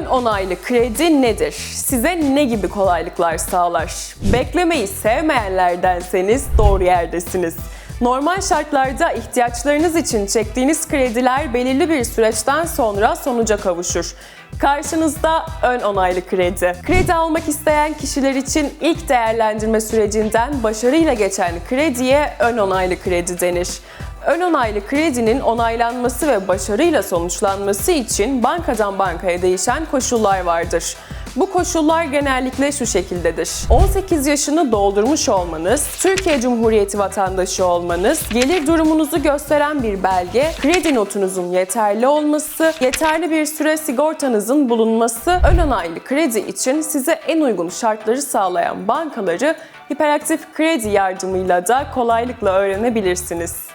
Ön onaylı kredi nedir? Size ne gibi kolaylıklar sağlar? Beklemeyi sevmeyenlerdenseniz doğru yerdesiniz. Normal şartlarda ihtiyaçlarınız için çektiğiniz krediler belirli bir süreçten sonra sonuca kavuşur. Karşınızda ön onaylı kredi. Kredi almak isteyen kişiler için ilk değerlendirme sürecinden başarıyla geçen krediye ön onaylı kredi denir. Ön onaylı kredinin onaylanması ve başarıyla sonuçlanması için bankadan bankaya değişen koşullar vardır. Bu koşullar genellikle şu şekildedir. 18 yaşını doldurmuş olmanız, Türkiye Cumhuriyeti vatandaşı olmanız, gelir durumunuzu gösteren bir belge, kredi notunuzun yeterli olması, yeterli bir süre sigortanızın bulunması, ön onaylı kredi için size en uygun şartları sağlayan bankaları hiperaktif kredi yardımıyla da kolaylıkla öğrenebilirsiniz.